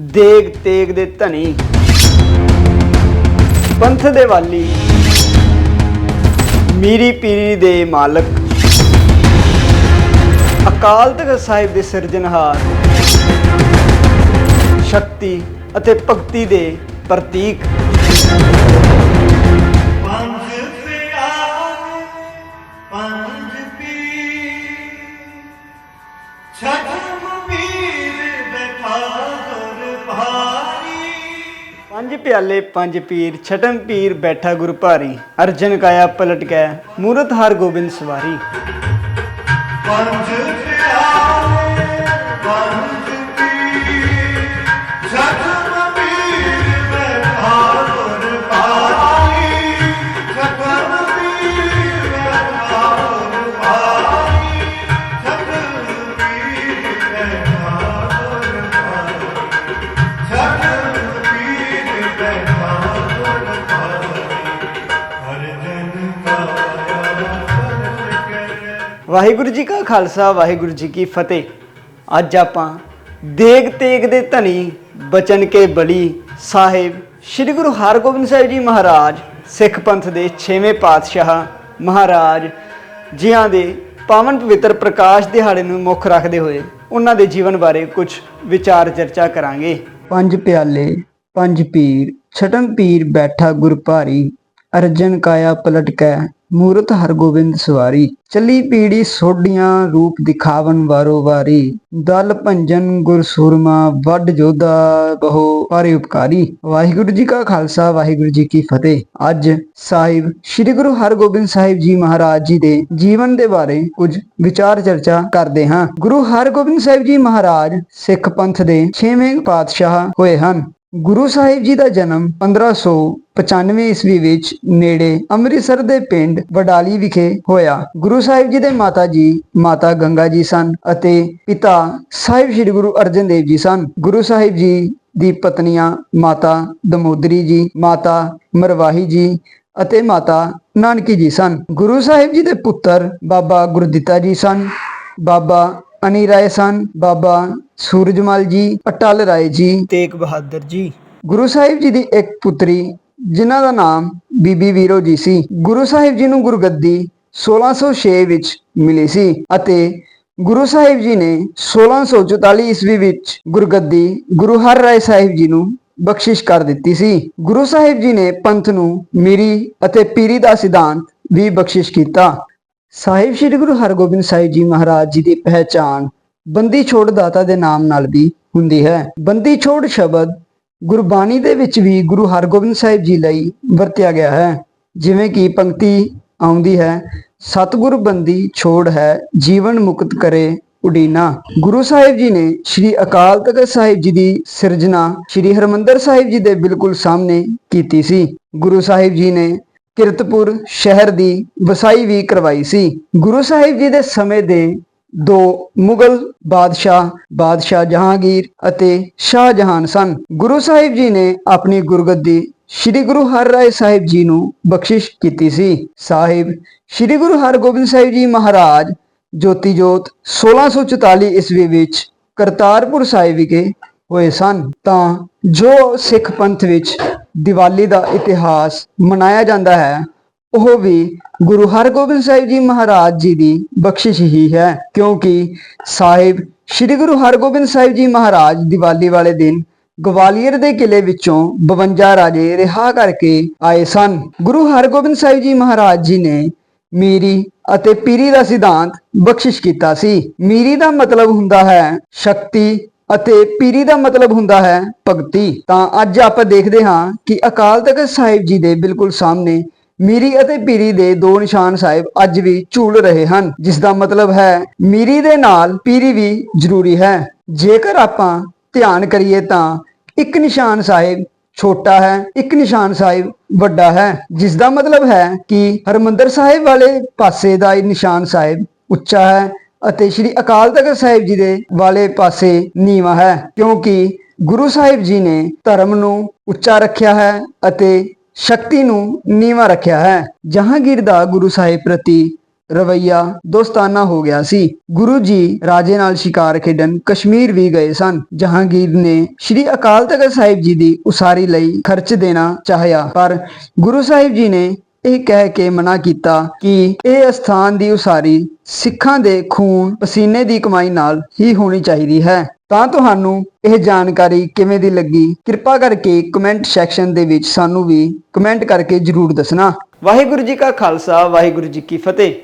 ਦੇਗ ਤੇਗ ਦੇ ਧਨੀ। ਪੰਥ ਦੇ ਵਾਲੀ। ਮੀਰੀ ਪੀਰੀ ਦੇ ਮਾਲਕ। ਅਕਾਲ ਤਖਤ ਸਾਹਿਬ ਦੇ ਸਿਰਜਣਹਾਰ। ਸ਼ਕਤੀ ਅਤੇ ਭਗਤੀ ਦੇ ਪ੍ਰਤੀਕ। ਪੰਜ ਪਿਆਲੇ, ਪੰਜ ਪੀਰ, ਛਟਮ ਪੀਰ ਬੈਠਾ ਗੁਰ ਭਾਰੀ। ਅਰਜਨ ਕਾਇਆ ਪਲਟ ਕੇ, ਮੂਰਤ ਹਰ ਗੋਬਿੰਦ ਸਵਾਰੀ। ਪੰਜ ਵਾਹਿਗੁਰੂ ਜੀ ਕਾ ਖਾਲਸਾ, ਵਾਹਿਗੁਰੂ ਜੀ ਕੀ ਫਤਿਹ। ਅੱਜ ਆਪਾਂ ਦੇਗ ਤੇਗ ਦੇ ਧਨੀ ਬਚਨ ਕੇ ਬਲੀ ਸਾਹਿਬ ਸ੍ਰੀ ਗੁਰੂ ਹਰਗੋਬਿੰਦ ਸਾਹਿਬ ਜੀ ਮਹਾਰਾਜ, ਸਿੱਖ ਪੰਥ ਦੇ 6ਵੇਂ ਪਾਤਸ਼ਾਹ ਮਹਾਰਾਜ ਜੀਆਂ ਦੇ ਪਾਵਨ ਪਵਿੱਤਰ ਪ੍ਰਕਾਸ਼ ਦਿਹਾੜੇ ਨੂੰ ਮੁੱਖ ਰੱਖਦੇ ਹੋਏ ਉਹਨਾਂ ਦੇ ਜੀਵਨ ਬਾਰੇ ਕੁਝ ਵਿਚਾਰ ਚਰਚਾ ਕਰਾਂਗੇ। ਪੰਜ ਪਿਆਲੇ, ਪੰਜ ਪੀਰ, ਛਟਮ ਪੀਰ ਬੈਠਾ ਗੁਰਪਾਰੀ ਅਰਜਨ ਕਾਇਆ ਪਲਟਕੈ ਮੂਰਤ ਹਰਗੋਬਿੰਦ ਸਵਾਰੀ। ਚੱਲੀ ਪੀੜੀ ਸੋਢੀਆਂ ਰੂਪ ਦਿਖਾਵਨ ਵਾਰੋ ਵਾਰੀ। ਦਲ ਭੰਜਨ ਗੁਰ ਸੂਰਮਾ ਵੱਡ ਜੋਧਾ ਬਹੁ ਪਾਰੇ ਉਪਕਾਰੀ। ਵਾਹਿਗੁਰੂ ਜੀ ਕਾ ਖਾਲਸਾ, ਵਾਹਿਗੁਰੂ ਜੀ ਕੀ ਫਤਿਹ। ਅੱਜ ਸਾਹਿਬ ਸ੍ਰੀ ਗੁਰੂ ਹਰਗੋਬਿੰਦ ਸਾਹਿਬ ਜੀ ਮਹਾਰਾਜ ਜੀ ਦੇ ਜੀਵਨ ਦੇ ਬਾਰੇ ਕੁਝ ਵਿਚਾਰ ਚਰਚਾ ਕਰਦੇ ਹਾਂ। ਗੁਰੂ ਹਰਗੋਬਿੰਦ ਸਾਹਿਬ ਜੀ ਮਹਾਰਾਜ ਸਿੱਖ ਪੰਥ ਦੇ 6ਵੇਂ ਪਾਤਸ਼ਾਹ ਹੋਏ ਹਨ। ਗੁਰੂ ਸਾਹਿਬ ਜੀ ਦਾ ਜਨਮ 1595 ਈਸਵੀ ਵਿੱਚ ਨੇੜੇ ਅੰਮ੍ਰਿਤਸਰ ਦੇ ਪਿੰਡ ਵਡਾਲੀ ਵਿਖੇ ਹੋਇਆ। ਗੁਰੂ ਸਾਹਿਬ ਜੀ ਦੇ ਮਾਤਾ ਜੀ, ਮਾਤਾ ਗੰਗਾ ਜੀ ਸਨ ਅਤੇ ਪਿਤਾ ਸਾਹਿਬ ਸ੍ਰੀ ਗੁਰੂ ਅਰਜਨ ਦੇਵ ਜੀ ਸਨ। ਗੁਰੂ ਸਾਹਿਬ ਜੀ ਦੀ ਪਤਨੀਆਂ ਮਾਤਾ ਦਮੋਦਰੀ ਜੀ, ਮਾਤਾ ਮਰਵਾਹੀ ਜੀ ਅਤੇ ਮਾਤਾ ਨਾਨਕੀ ਜੀ ਸਨ। ਗੁਰੂ ਸਾਹਿਬ ਜੀ ਦੇ ਪੁੱਤਰ ਬਾਬਾ ਗੁਰਦਿੱਤਾ ਜੀ ਸਨ। ਬਾਬਾ ਅਨੀ ਰਾਏ ਸਨ ਬਾਬਾ ਸੂਰਜਮਲ ਜੀ ਅਟਲ ਰਾਏ ਜੀ। ਤੇਗ ਬਹਾਦਰ ਜੀ। ਗੁਰੂ ਸਾਹਿਬ ਜੀ ਦੀ ਇੱਕ ਪੁੱਤਰੀ ਜਿਨ੍ਹਾਂ ਦਾ ਨਾਮ ਬੀਬੀ ਵੀਰੋ ਜੀ ਸੀ। ਗੁਰੂ ਸਾਹਿਬ ਜੀ ਨੂੰ ਗੁਰਗੱਦੀ 1606 ਵਿੱਚ ਮਿਲੀ ਸੀ ਅਤੇ ਗੁਰੂ ਸਾਹਿਬ ਜੀ ਨੇ 1644 ਈਸਵੀ ਵਿੱਚ ਗੁਰਗੱਦੀ ਗੁਰੂ ਹਰਿਰਾਏ ਸਾਹਿਬ ਜੀ ਨੂੰ ਬਖਸ਼ਿਸ਼ ਕਰ ਦਿੱਤੀ ਸੀ। ਗੁਰੂ ਸਾਹਿਬ ਜੀ ਨੇ ਪੰਥ ਨੂੰ ਮੀਰੀ ਅਤੇ ਪੀਰੀ ਦਾ ਸਿਧਾਂਤ ਵੀ ਬਖਸ਼ਿਸ਼ ਕੀਤਾ। ਸਾਹਿਬ ਸ੍ਰੀ ਗੁਰੂ ਹਰਗੋਬਿੰਦ ਸਾਹਿਬ ਜੀ ਮਹਾਰਾਜ ਜੀ ਦੀ ਪਹਿਚਾਣ ਬੰਦੀ ਛੋੜ ਦਾਤਾ ਦੇ ਨਾਮ ਨਾਲ ਵੀ ਹੁੰਦੀ ਹੈ। ਬੰਦੀ ਛੋੜ ਸ਼ਬਦ ਗੁਰਬਾਣੀ ਦੇ ਵਿੱਚ ਵੀ ਗੁਰੂ ਹਰਗੋਬਿੰਦ ਸਾਹਿਬ ਜੀ ਲਈ ਵਰਤਿਆ ਗਿਆ ਹੈ। ਜਿਵੇਂ ਕਿ ਪੰਕਤੀ ਆਉਂਦੀ ਹੈ, ਸਤਿਗੁਰ ਬੰਦੀ ਛੋੜ ਹੈ, ਜੀਵਨ ਮੁਕਤ ਕਰੇ ਉਡੀਨਾ। ਗੁਰੂ ਸਾਹਿਬ ਜੀ ਨੇ ਸ੍ਰੀ ਅਕਾਲ ਤਖਤ ਸਾਹਿਬ ਜੀ ਦੀ ਸਿਰਜਣਾ ਸ੍ਰੀ ਹਰਮੰਦਰ ਸਾਹਿਬ ਜੀ ਦੇ ਬਿਲਕੁਲ ਸਾਹਮਣੇ ਕੀਤੀ ਸੀ। ਗੁਰੂ ਸਾਹਿਬ ਜੀ ਨੇ ਕਿਰਤਪੁਰ ਸ਼ਹਿਰ ਦੀ ਵਸਾਈ ਵੀ ਕਰਵਾਈ ਸੀ। ਗੁਰੂ ਸਾਹਿਬ ਜੀ ਦੇ ਸਮੇਂ ਦੇ ਦੋ ਮੁਗਲ ਬਾਦਸ਼ਾਹ ਬਾਦਸ਼ਾਹ ਜਹਾਂਗੀਰ ਅਤੇ ਸ਼ਾਹਜਹਾਨ ਸਨ। ਗੁਰੂ ਸਾਹਿਬ ਜੀ ਨੇ ਆਪਣੀ ਗੁਰਗੱਦੀ ਸ੍ਰੀ ਗੁਰੂ ਹਰਿਰਾਏ ਸਾਹਿਬ ਜੀ ਨੂੰ ਬਖਸ਼ਿਸ਼ ਕੀਤੀ ਸੀ। ਸਾਹਿਬ, ਸ੍ਰੀ ਗੁਰੂ ਹਰਗੋਬਿੰਦ ਸਾਹਿਬ ਜੀ ਮਹਾਰਾਜ ਜੋਤੀ ਜੋਤ 1644 ਈਸਵੀ ਵਿੱਚ ਕਰਤਾਰਪੁਰ ਸਾਹਿਬ ਵਿਖੇ ਹੋਏ ਸਨ। ਤਾਂ ਜੋ ਸਿੱਖ ਪੰਥ ਵਿੱਚ ਦੀਵਾਲੀ ਦਾ ਇਤਿਹਾਸ ਮਨਾਇਆ ਜਾਂਦਾ ਹੈ, ਉਹ ਵੀ ਗੁਰੂ ਹਰਗੋਬਿੰਦ ਸਾਹਿਬ ਜੀ ਮਹਾਰਾਜ ਜੀ ਦੀ ਬਖਸ਼ਿਸ਼ ਹੀ ਹੈ, ਕਿਉਂਕਿ ਸਾਹਿਬ ਸ੍ਰੀ ਗੁਰੂ ਹਰਗੋਬਿੰਦ ਸਾਹਿਬ ਜੀ ਮਹਾਰਾਜ ਦੀਵਾਲੀ ਵਾਲੇ ਦਿਨ ਗਵਾਲੀਅਰ ਦੇ ਕਿਲੇ ਵਿੱਚੋਂ 52 ਰਾਜੇ ਰਿਹਾ ਕਰਕੇ ਆਏ ਸਨ। ਗੁਰੂ ਹਰਗੋਬਿੰਦ ਸਾਹਿਬ ਜੀ ਮਹਾਰਾਜ ਜੀ ਨੇ ਮੀਰੀ ਅਤੇ ਪੀਰੀ ਦਾ ਸਿਧਾਂਤ ਬਖਸ਼ਿਸ਼ ਕੀਤਾ ਸੀ। ਮੀਰੀ ਦਾ ਮਤਲਬ ਹੁੰਦਾ ਹੈ ਸ਼ਕਤੀ ਅਤੇ ਪੀਰੀ ਦਾ ਮਤਲਬ ਹੁੰਦਾ ਹੈ ਭਗਤੀ। ਤਾਂ ਅੱਜ ਆਪਾਂ ਦੇਖਦੇ ਹਾਂ ਕਿ ਅਕਾਲ ਤਖਤ ਸਾਹਿਬ ਜੀ ਦੇ ਬਿਲਕੁਲ ਸਾਹਮਣੇ ਮੀਰੀ ਅਤੇ ਪੀਰੀ ਦੇ ਦੋ ਨਿਸ਼ਾਨ ਸਾਹਿਬ ਅੱਜ ਵੀ ਝੂਲ ਰਹੇ ਹਨ, ਜਿਸ ਦਾ ਮਤਲਬ ਹੈ ਮੀਰੀ ਦੇ ਨਾਲ ਪੀਰੀ ਵੀ ਜ਼ਰੂਰੀ ਹੈ। ਜੇਕਰ ਆਪਾਂ ਧਿਆਨ ਕਰੀਏ ਤਾਂ ਇੱਕ ਨਿਸ਼ਾਨ ਸਾਹਿਬ ਛੋਟਾ ਹੈ, ਇੱਕ ਨਿਸ਼ਾਨ ਸਾਹਿਬ ਵੱਡਾ ਹੈ, ਜਿਸ ਦਾ ਮਤਲਬ ਹੈ ਕਿ ਹਰਮੰਦਰ ਸਾਹਿਬ ਵਾਲੇ ਪਾਸੇ ਦਾ ਇਹ ਨਿਸ਼ਾਨ ਸਾਹਿਬ ਉੱਚਾ ਹੈ ਅਤੇ ਸ੍ਰੀ ਅਕਾਲ ਤਖਤ ਸਾਹਿਬ ਜੀ ਦੇ ਵਾਲੇ ਪਾਸੇ ਨੀਵਾਂ ਹੈ, ਕਿਉਂਕਿ ਗੁਰੂ ਸਾਹਿਬ ਜੀ ਨੇ ਧਰਮ ਨੂੰ ਉੱਚਾ ਰੱਖਿਆ ਹੈ ਅਤੇ ਸ਼ਕਤੀ ਨੂੰ ਨੀਵਾਂ ਰੱਖਿਆ ਹੈ। ਜਹਾਂਗੀਰ ਦਾ ਗੁਰੂ ਸਾਹਿਬ ਪ੍ਰਤੀ ਰਵਈਆ ਦੋਸਤਾਨਾ ਹੋ ਗਿਆ ਸੀ। ਗੁਰੂ ਜੀ ਰਾਜੇ ਨਾਲ ਸ਼ਿਕਾਰ ਖੇਡਣ ਕਸ਼ਮੀਰ ਵੀ ਗਏ ਸਨ। ਜਹਾਂਗੀਰ ਨੇ ਸ੍ਰੀ ਅਕਾਲ ਤਖਤ ਸਾਹਿਬ ਜੀ ਦੀ ਉਸਾਰੀ ਲਈ ਖਰਚ ਦੇਣਾ ਚਾਹਿਆ, ਪਰ ਗੁਰੂ ਸਾਹਿਬ ਜੀ ਨੇ ਇਹ ਕਹਿ ਕੇ ਮਨਾ ਕੀਤਾ ਕਿ ਇਹ ਅਸਥਾਨ ਦੀ ਉਸਾਰੀ ਸਿੱਖਾਂ ਦੇ ਖੂਨ ਪਸੀਨੇ ਦੀ ਕਮਾਈ ਨਾਲ ਹੀ ਹੋਣੀ ਚਾਹੀਦੀ ਹੈ। ਤਾਂ ਤੁਹਾਨੂੰ ਇਹ ਜਾਣਕਾਰੀ ਕਿਵੇਂ ਦੀ ਲੱਗੀ? ਕਿਰਪਾ ਕਰਕੇ ਕਮੈਂਟ ਸੈਕਸ਼ਨ ਦੇ ਵਿੱਚ ਸਾਨੂੰ ਵੀ ਕਮੈਂਟ ਕਰਕੇ ਜਰੂਰ ਦੱਸਣਾ। ਵਾਹਿਗੁਰੂ ਜੀ ਕਾ ਖਾਲਸਾ, ਵਾਹਿਗੁਰੂ ਜੀ ਕੀ ਫਤਿਹ।